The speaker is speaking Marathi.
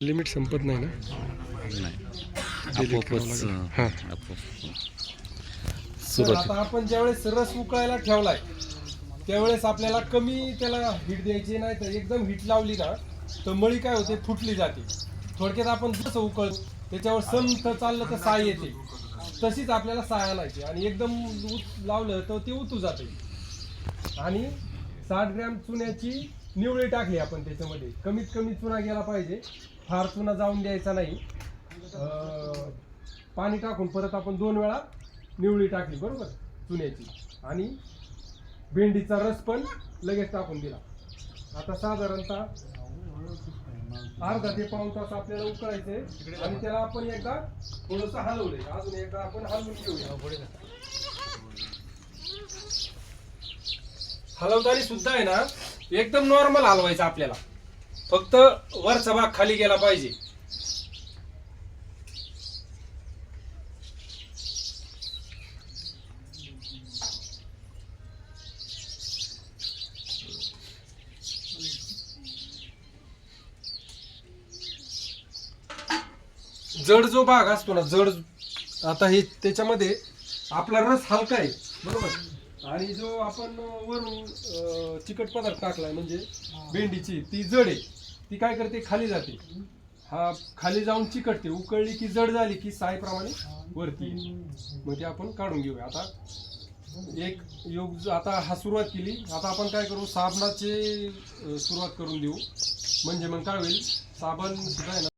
लिमिट संपत नाही ना? हां. आपण ज्यावेळेस रस उकळायला ठेवलाय त्यावेळेस आपल्याला कमी त्याला हिट द्यायची नाही तर एकदम हिट लावली ना तर मळी काय होते? फुटली जाते. थोडक्यात आपण जसं उकळतो त्याच्यावर संथ चाललं तर साय येते. तशीच आपल्याला साय आणायची आणि एकदम उत- लावलं तर ते उतू जाते. आणि साठ ग्रॅम चुन्याची निवळी टाकली आपण त्याच्यामध्ये. कमीत कमी चुना गेला पाहिजे. फार चुना जाऊन द्यायचा नाही. पाणी टाकून परत आपण दोन वेळा निवळी टाकली बरोबर? चुन्याची. आणि भेंडीचा रस पण लगेच टाकून दिला. आता साधारणतः अर्धा ते पाऊन तास आपल्याला उकळायचे आणि त्याला आपण एकदा थोडस हलवलंय. अजून एकदा आपण हलवून घेऊया. हलवताना सुद्धा आहे ना एकदम नॉर्मल हलवायचं आपल्याला. फक्त वरचा भाग खाली गेला पाहिजे. जड जो भाग असतो ना जड आता हे त्याच्यामध्ये आपला रस हलका आहे बरोबर? आणि जो आपण वरून चिकट पदार्थ टाकलाय म्हणजे भेंडीची ती जड आहे. ती काय करते? खाली जाते. हा खाली जाऊन चिकटते. उकळली की जड झाली की सायप्रमाणे वरती. मग ते आपण काढून घेऊया. आता एक योग आता हा सुरुवात केली. आता आपण काय करू? साबणाचे सुरुवात करून देऊ. म्हणजे मग काय होईल? साबण सुद्धा आहे ना